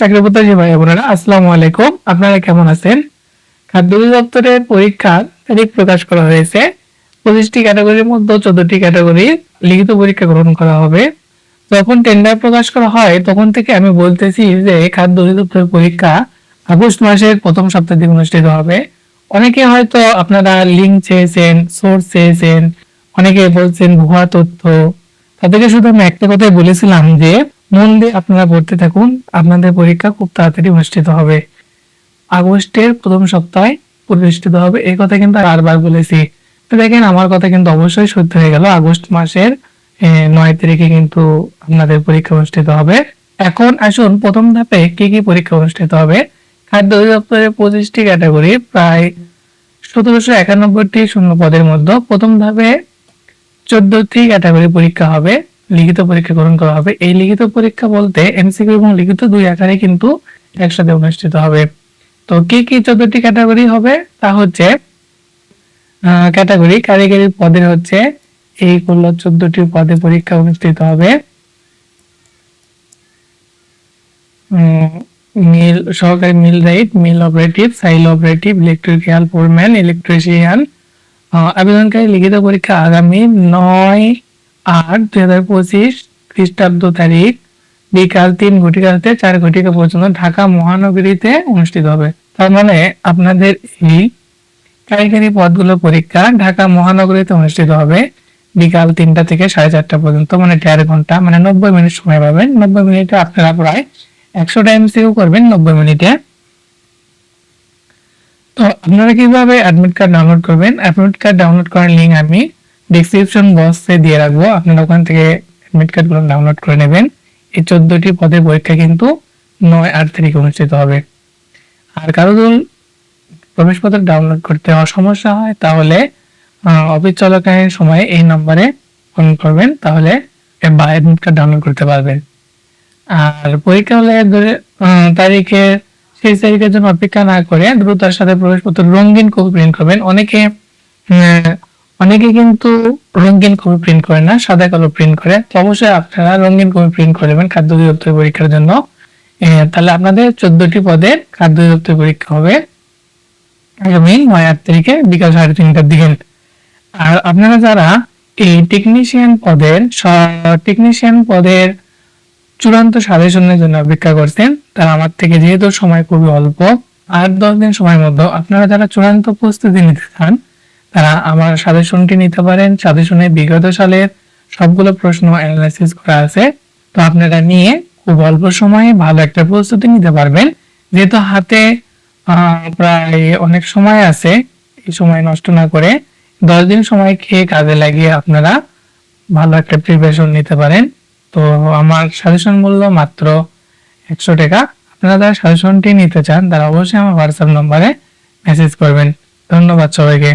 চাকরি প্রত্যাশী ভাই বোনেরা, আসসালামু আলাইকুম। আপনারা কেমন আছেন? খাদ্য অধিদপ্তরের পরীক্ষার তারিখ প্রকাশ করা হয়েছে। পঁচিশটি ক্যাটাগরির মধ্যে চোদ্দটি ক্যাটাগরি লিখিত পরীক্ষা গ্রহণ করা হবে। যখন টেন্ডার প্রকাশ করা হয়, তখন থেকে আমি বলতেছি যে খাদ্য অধিদপ্তরের পরীক্ষা আগস্ট মাসের প্রথম সপ্তাহে অনুষ্ঠিত হবে। অনেকে হয়তো আপনারা লিঙ্ক চেয়েছেন সোর্স চেয়েছেন, অনেকে বলছেন ভুয়া তথ্য। তাদেরকে শুধু আমি একটা কথাই বলেছিলাম যে মন দিয়ে আপনারা পড়তে থাকুন। আপনাদের পরীক্ষা খুব তাড়াতাড়ি অনুষ্ঠিত হবে। আগস্টের প্রথম সপ্তাহে প্রতিষ্ঠিত হবে। এই কথা কিন্তু বারবার বলেছি। তো দেখেন, আমার কথা কিন্তু অবশ্যই সত্যি হয়ে গেল। আগস্ট মাসের নয় তারিখে কিন্তু আপনাদের পরীক্ষা অনুষ্ঠিত হবে। এখন আসুন, প্রথম ধাপে কি কি পরীক্ষা অনুষ্ঠিত হবে? খাদ্য অধিদপ্তরের পঁচিশটি ক্যাটাগরি, প্রায় সতেরোশো একানব্বইটি শূন্য পদের মধ্যে প্রথম ধাপে চোদ্দটি ক্যাটাগরি পরীক্ষা হবে। লিখিত পরীক্ষা গ্রহণ করা হবে। এই লিখিত পরীক্ষা বলতে এমসিকিউ এবং লিখিত দুই আকারে কিন্তু একসাথে অনুষ্ঠিত হবে। তো কি কি চোদ্দটি ক্যাটাগরি হবে? তা হচ্ছে ক্যাটাগরি কারিগরি পদের হচ্ছে এই করল চোদ্দটি পদে পরীক্ষা অনুষ্ঠিত হবে। মিল, সহকারী মিল রাইট, মিল অপারেটিভ, সাইল অপারেটিভ, ইলেকট্রিক্যাল ফোরম্যান, ইলেকট্রিশিয়ান। আবেদনকারী লিখিত পরীক্ষা আগামী নয় আট, দুই হাজার পঁচিশ খ্রিস্টাব্দ তারিখ, বিকাল তিন ঘটিকা হতে চার ঘটিকা পর্যন্ত ঢাকা মহানগরীতে অনুষ্ঠিত হবে। তার মানে আপনাদের এই কারিগরি পদগুলো পরীক্ষা ঢাকা মহানগরীতে অনুষ্ঠিত হবে বিকাল তিনটা থেকে সাড়ে চারটা পর্যন্ত মানে দেড় ঘণ্টা মানে নব্বই মিনিট সময় পাবেন। নব্বই মিনিটে আপনারা প্রায় একশোটা এমসিকিউ করবেন নব্বই মিনিটে। তো আপনারা কীভাবে অ্যাডমিট কার্ড ডাউনলোড করবেন? অ্যাডমিট কার্ড ডাউনলোড করার লিঙ্ক আমি ডিসক্রিপশন বক্সে দিয়ে রাখব। আপনারা ওখান থেকে অ্যাডমিট কার্ডগুলো ডাউনলোড করে নেবেন। এই চোদ্দটি পদের পরীক্ষা কিন্তু নয় আট তারিখে অনুষ্ঠিত হবে। আর কারও যদি প্রবেশপত্র ডাউনলোড করতে সমস্যা হয়, তাহলে অফিস চলাকালীন সময়ে এই নম্বরে ফোন করবেন, তাহলে বা অ্যাডমিট কার্ড ডাউনলোড করতে পারবেন। আর পরীক্ষা হলে তারিখে সেই তারিখের জন্য অপেক্ষা না করে দ্রুততার সাথে প্রবেশপত্র রঙিন কপি প্রিন্ট করবেন। অনেকে অনেকে কিন্তু রঙিন কপি প্রিন্ট করে না, সাদা কালো প্রিন্ট করে। তো অবশ্যই আপনারা রঙিন কপি প্রিন্ট করে নেবেন খাদ্য অধিদপ্তর পরীক্ষার জন্য। তাহলে আপনাদের চোদ্দটি পদের খাদ্য অধিদপ্তর পরীক্ষা হবে। আগামী নয় আট তারিখে বিকাল সাড়ে তিনটার দিকে। আর আপনারা যারা এই টেকনিশিয়ান পদের টেকনিশিয়ান পদের চূড়ান্ত সাজেশনের জন্য অপেক্ষা করছেন, তারা আমার থেকে যেহেতু সময় খুবই অল্প, আট দশ দিন সময়ের মধ্যে আপনারা যারা চূড়ান্ত প্রস্তুতি নিতে চান তারা আমার সাজেশনটি নিতে পারেন। সাজেশনে বিগত সালের সবগুলো প্রশ্ন অ্যানালাইসিস করা আছে। তো আপনারা নিয়ে খুব অল্প সময়ে ভালো একটা প্রস্তুতি নিতে পারবেন। যেহেতু হাতে প্রায় অনেক সময় আছে, এই সময় নষ্ট না করে দশ দিন সময় খেয়ে কাজে লাগিয়ে আপনারা ভালো একটা প্রিপারেশন নিতে পারেন। তো আমার সাজেশন মূল্য মাত্র একশো টাকা। আপনারা যারা সাজেশনটি নিতে চান, তারা অবশ্যই আমার হোয়াটসঅ্যাপ নম্বরে মেসেজ করবেন। ধন্যবাদ সবাইকে।